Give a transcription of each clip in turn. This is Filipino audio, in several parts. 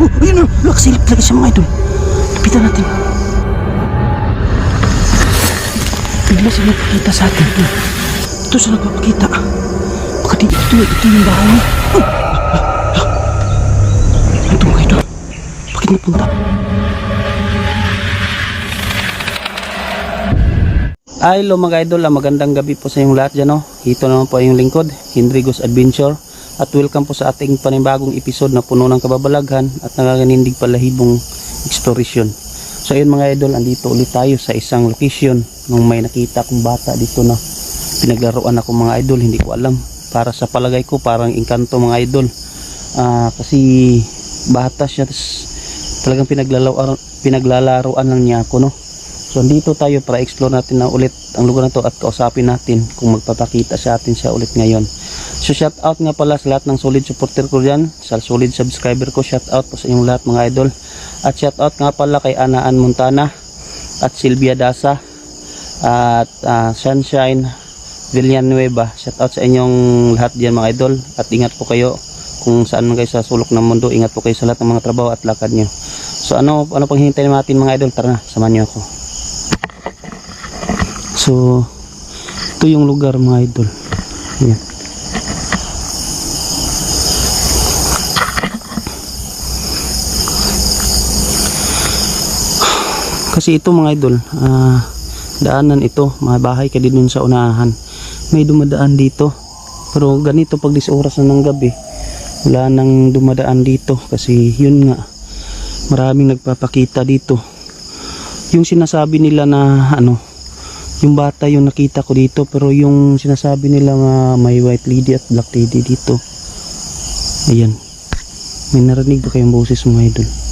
oh, ayun na. Nakasilip talaga siya mga idol. Lapitan natin. Bigla siya nagpakita sa atin. Ito siya nagpapakita. Baka di, ito, ito yung bahay. Oh. Ito mga idol. Bakit napunta? Ay, lo mga idol, magandang gabi po sa inyong lahat dyan. No? Ito naman po yung lingkod, Hendrigo's Adventure. At welcome po sa ating panibagong episode na puno ng kababalaghan at nakakanindig palahibong exploration. So ayun mga idol, andito ulit tayo sa isang location nung may nakita kong bata dito na pinaglaruan ako mga idol, hindi ko alam. Para sa palagay ko, parang engkanto mga idol. Ah, kasi bata siya, talagang pinaglalaroan, pinaglalaroan lang niya ako, no? So dito tayo para explore natin na ulit ang lugar na to at kausapin natin kung magpapakita sa atin siya ulit ngayon. So shout out nga pala sa lahat ng solid supporter ko dyan, sa solid subscriber ko, shout out po sa inyong lahat mga idol. At shout out nga pala kay Anaan Montana at Silvia Dasa at ah, Sunshine Villanueva. Shout out sa inyong lahat diyan mga idol at ingat po kayo kung saan man kayo sa sulok ng mundo. Ingat po kayo sa lahat ng mga trabaho at lakad nyo. So ano ano pang hintay natin mga idol? Tara na, samahan niyo ako. So, ito yung lugar mga idol. Ayan. Kasi ito mga idol, ah, daanan ito, mga bahay ka din sa unahan. May dumadaan dito. Pero ganito pag 10 oras na ng gabi, wala nang dumadaan dito kasi yun nga, maraming nagpapakita dito. Yung sinasabi nila na ano, yung bata yung nakita ko dito pero yung sinasabi nila nga may white lady at black lady dito ayan may narinig ba kayong boses mga idol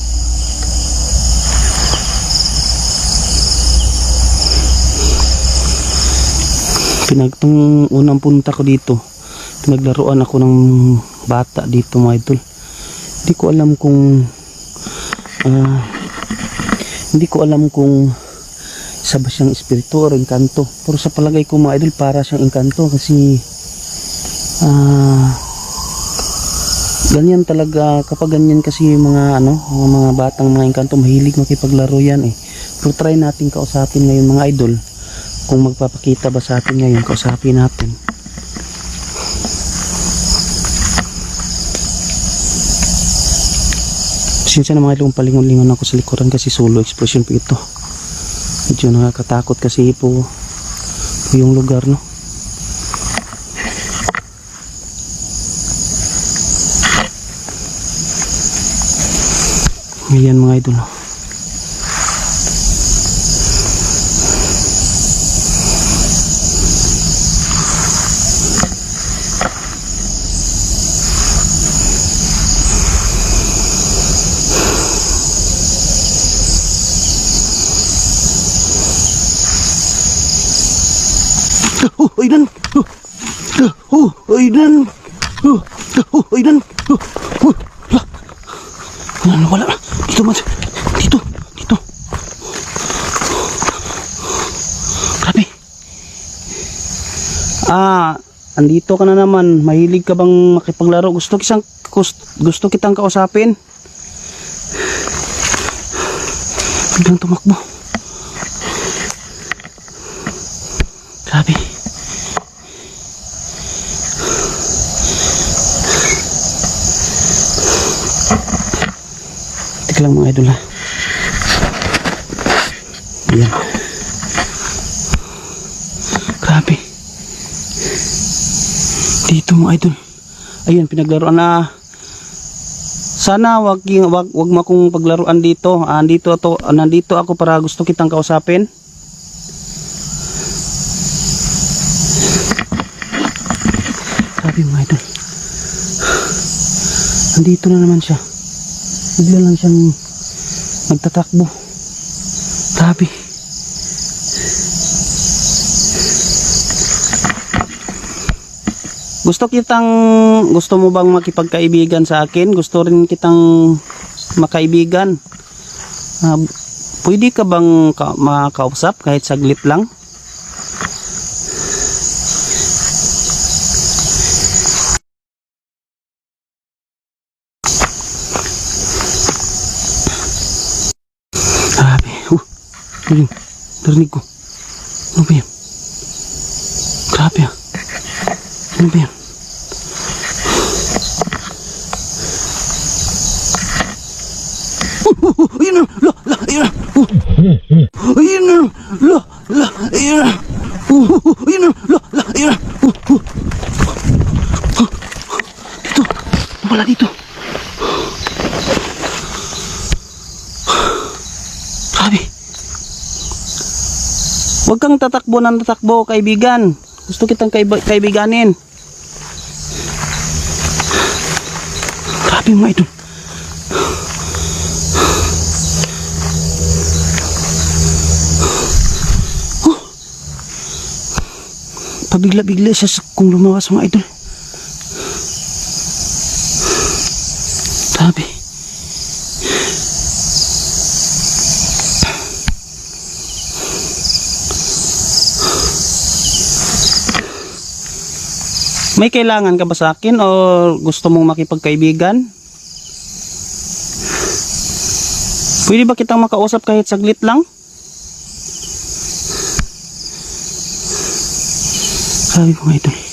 pinagtong unang punta ko dito pinaglaruan ako ng bata dito mga idol. Hindi ko alam kung ah, hindi ko alam kung isa ba siyang espiritu or engkanto. Pero sa palagay ko mga idol para siyang engkanto kasi ah ganyan talaga. Kapag ganyan kasi mga ano mga batang mga engkanto mahilig makipaglaro yan eh. Pero try natin kausapin ngayon mga idol kung magpapakita ba sa atin ngayon kausapin natin. Pasensya na mga idol kung palingon-lingon ako sa likuran kasi solo explosion po ito. Medyo nakakatakot kasi po, po yung lugar no? Ayan mga idol no. Oh, ayun. Oh, ayun. Oh, oh, ayun. Oh, oh, wala. Wala. Dito man. Dito, dito. Grabe. Ah, andito ka na naman. Mahilig ka bang makipaglaro? Gusto kisang gusto kitang kausapin? Biglang tumakbo. Grabe. Lang mga idol ha. Ayan. Grabe. Dito mga idol. Ayan, pinaglaruan na. Sana wag, wag, wag mo akong paglaruan dito. Ah, nandito, to, ah, nandito ako para gusto kitang kausapin. Grabe mga idol. Nandito na naman siya. Bigla lang siyang nagtatakbo. Grabe. Gusto kitang gusto mo bang makipagkaibigan sa akin? Gusto rin kitang makaibigan. Ah, pwede ka bang ka, makausap kahit saglit lang? Ayun, narinig ko. Ano ba yan? Grabe ah. Ano ba yan? Oh, oh, oh, ayun na! La, la, ayun na! Oh, ayun na! La, la, ayun na! Oh, oh, oh, ayun na! La, la, ayun na! Oh, oh. Oh, Dito! Wala dito! Grabe! Huwag kang tatakbo ng tatakbo, kaibigan. Gusto kitang kaib- kaibiganin. Grabe mga idol. Oh. Pabigla-bigla siya kung lumawas mga idol. Grabe. May kailangan ka ba sa akin o gusto mong makipagkaibigan? Pwede ba kitang makausap kahit saglit lang? Sabi ko nga ito.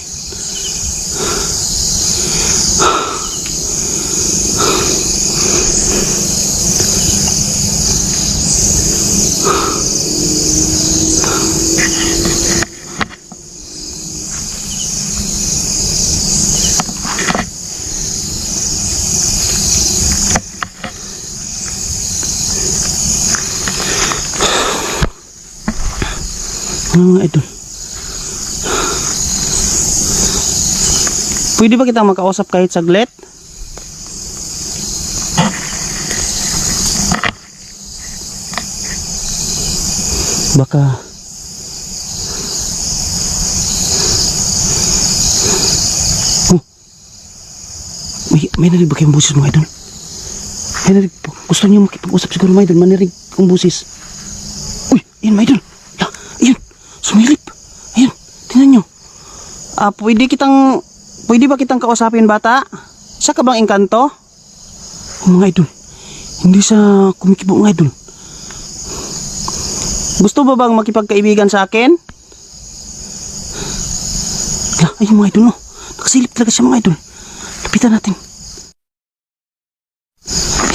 Nga ito? Pwede ba kitang makausap kahit saglit? Baka Oh. May, may narinig ba kayong busis mga idol? May narinig po. Gusto niyo makipag-usap siguro mga idol. Manirig ang busis. Uy, ayun mga idol. Sumilip. Ayun. Tingnan nyo. Ah, pwede kitang pwede ba kitang kausapin bata? Siya ka bang engkanto? Oh, mga idol. Hindi sa kumikibo mga idol. Gusto ba bang makipagkaibigan sa akin? La, ayun mga idol no. Nakasilip talaga siya mga idol. Lapitan natin.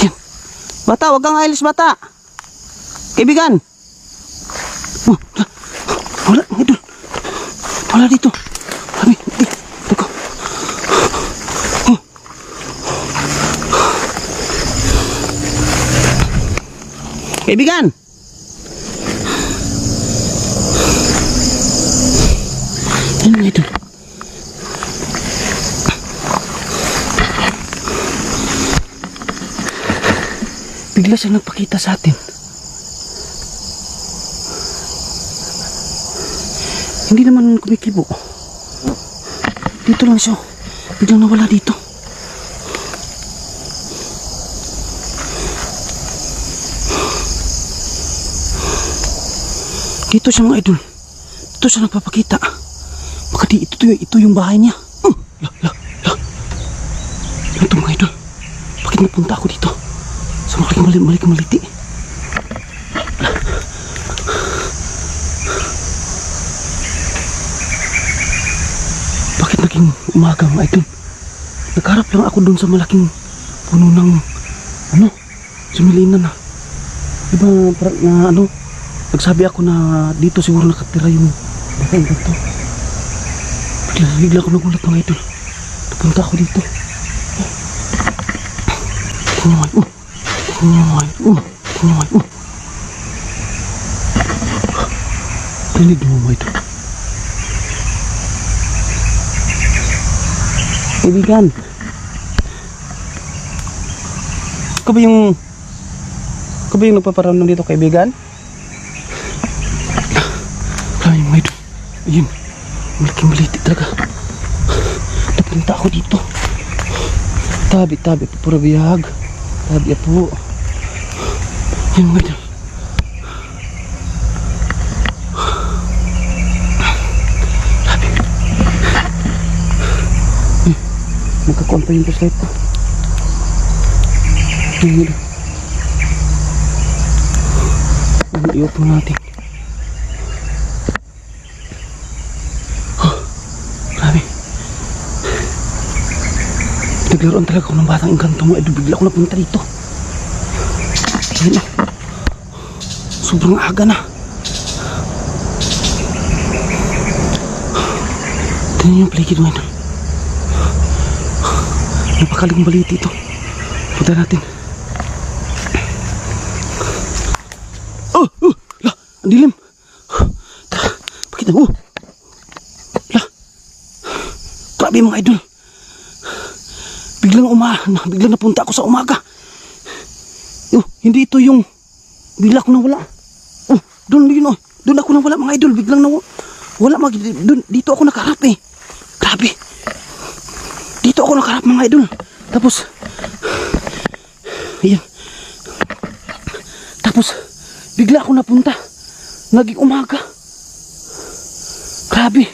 Ayan. Bata, wag kang alis bata. Kaibigan. Oh. Wala, mga idol. Wala dito. Kami, eh, teko. Oh. Kaibigan. Ano nga ito? Bigla siyang nagpakita sa atin. Hindi naman kumikibo. Dito lang siya. Biglang nawala dito. Dito siya mga idol. Dito siya nagpapakita. Baka di ito, ito, yung bahay niya. Hmm. La, la, la. Ano ito mga idol? Bakit napunta ako dito? Sa malaking mali, malaking maliti. Bakit naging umaga mga idol? Nagharap lang ako doon sa malaking puno ng ano, sumilinan na. Diba parang na ano, nagsabi ako na dito siguro nakatira yung baka yung ganito. Bigla, bigla ako nagulat mga idol. Napunta ako dito. Oh my, oh. Oh my, oh. Oh oh. Rinig mo mga idol. Kaibigan. Ikaw ba yung... Ikaw ba yung nagpaparamdam dito, kaibigan? Ay, may idol. Ayun. Malaking maliti talaga. Napunta ako dito. Tabi, tabi. Pura biyag. Tabi po. Ayun, may idol. Tabi. Eh, Magkakuan pa yung flashlight ko. Ayun, may idol. I-open natin. Oh, grabe. Naglaruan talaga ako ng batang engkanto mo. Edo, bigla ako napunta dito. Ayun na. Sobrang aga na. Tingnan yung paligid mo idol. Napakaling baliti ito. Punta natin. Oh, oh, la, ang dilim. Pakita, oh. La, grabe mga idol. Biglang uma, na, biglang napunta ako sa umaga. Oh, hindi ito yung bigla ako nawala. Oh, doon yun oh. Doon ako nawala mga idol, biglang nawala. Wala mag doon dito ako nakaharap eh. Grabe. Dito ako nakaharap mga idol. Tapos Ayan. Tapos bigla ako napunta. Naging umaga. Grabe.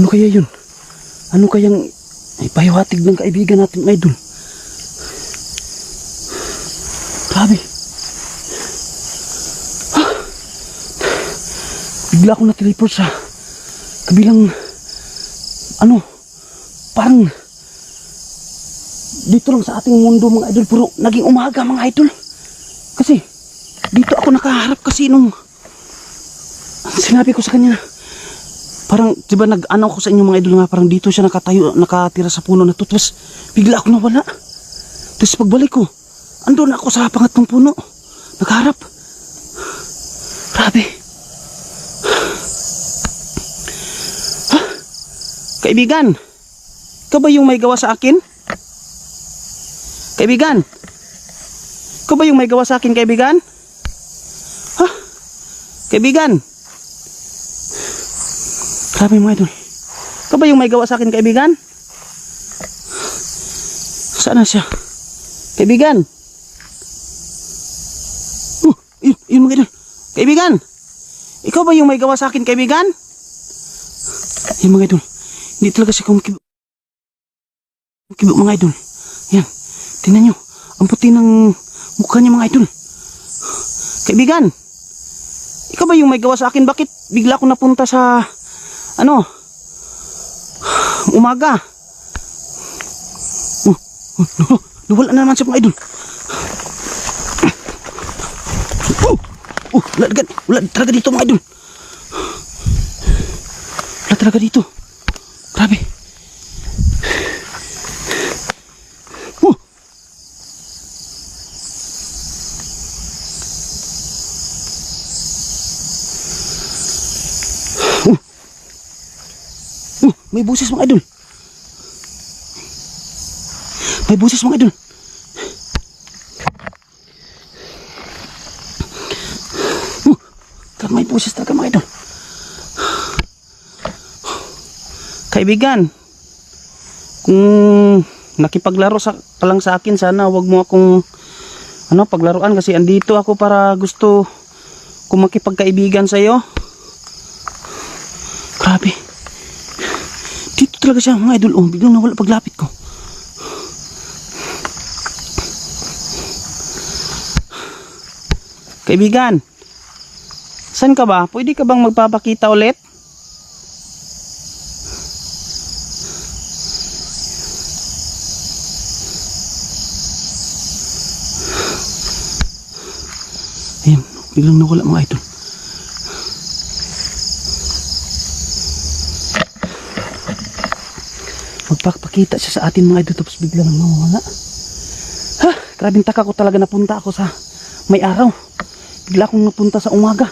Ano kaya yun? Ano kayang ipahiwatig ng kaibigan natin idol? Grabe. Ah. Bigla ako na-teleport sa kabilang ano? Parang dito lang sa ating mundo mga idol pero naging umaga mga idol. Kasi dito ako nakaharap kasi nung sinabi ko sa kanya parang diba nag ano ko sa inyo mga idol nga parang dito siya nakatayo nakatira sa puno na to bigla ako nawala. Tapos pagbalik ko andun ako sa pangatlong puno nakaharap. Grabe kaibigan ikaw ba yung may gawa sa akin? Kaibigan? Ikaw ba yung may gawa sa akin, kaibigan? Ha? Kaibigan? Grabe mga idol. Ikaw ba yung may gawa sa akin, kaibigan? Saan na siya? Kaibigan? Oh, yun, yun mga idol. Kaibigan? Ikaw ba yung may gawa sa akin, kaibigan? Yun mga idol. Hindi talaga siya kumikib... Kibo mga idol. Yan. Tingnan nyo. Ang puti ng mukha niya mga idol. Kaibigan. Ikaw ba yung may gawa sa akin? Bakit bigla ako napunta sa ano? Umaga. Oh, oh, oh, na naman siya mga idol. Oh, oh, wala wala talaga dito mga idol. Wala talaga dito. Grabe. Oh. Oh. Oh, may buses mga idol. May buses mga idol. Talaga may buses talaga mga idol. Kaibigan, kung nakipaglaro sa ka lang sa akin sana wag mo akong ano paglaruan kasi andito ako para gusto ko makipagkaibigan sa iyo. Grabe. Dito talaga siya mga idol. Oh, biglang nawala paglapit ko. Kaibigan, saan ka ba? Pwede ka bang magpapakita ulit? Ayun, biglang nawala mga idol. Magpapakita siya sa atin mga idol tapos bigla nang nawala. Ha, grabing taka ko talaga napunta ako sa may araw. Bigla akong napunta sa umaga.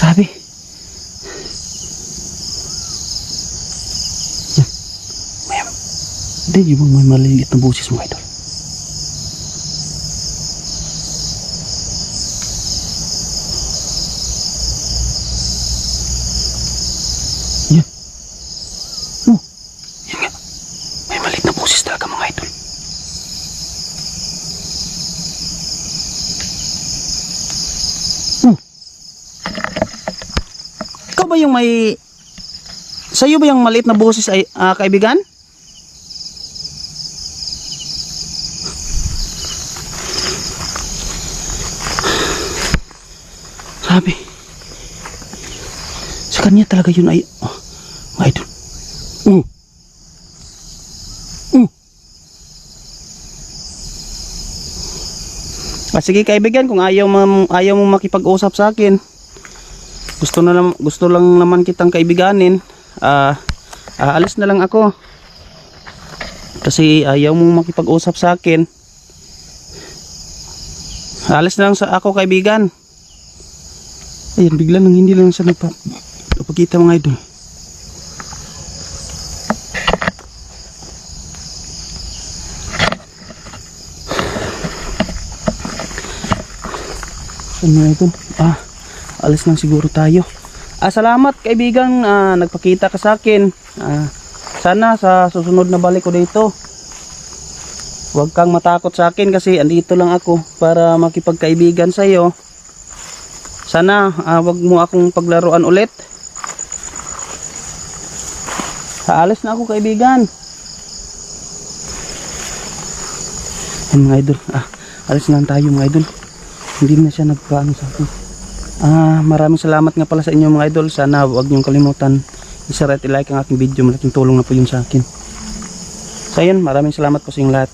Grabe. Yan. Hindi yung may maliliit na boses mga idol. may sa iyo ba yung maliit na boses ay uh, kaibigan? Sabi. Sa kanya talaga yun ay oh, mga idol. Uh. Uh. Ah, sige kaibigan, kung ayaw, ma ayaw mong makipag-usap sa akin, gusto na lang, gusto lang naman kitang kaibiganin, ah, aalis na lang ako. Kasi ayaw mo makipag-usap sa akin. Aalis na lang sa ako kaibigan. Ayan, bigla nang hindi lang siya nagpa, nagpakita mga idol. Ano na ito? Ah, alis lang siguro tayo. Ah, salamat kaibigan, ah, nagpakita ka sa akin. Ah, sana sa susunod na balik ko dito. Huwag kang matakot sa akin kasi andito lang ako para makipagkaibigan sa iyo. Sana ah, wag mo akong paglaruan ulit. Haalis na ako kaibigan. Ayun, mga idol, ah, alis na lang tayo mga idol. Hindi na siya nagpaano sa akin. Ah, maraming salamat nga pala sa inyo mga idol. Sana huwag niyong kalimutan i-share at i-like ang aking video. Malaking tulong na po yun sa akin. So ayun, maraming salamat po sa inyong lahat.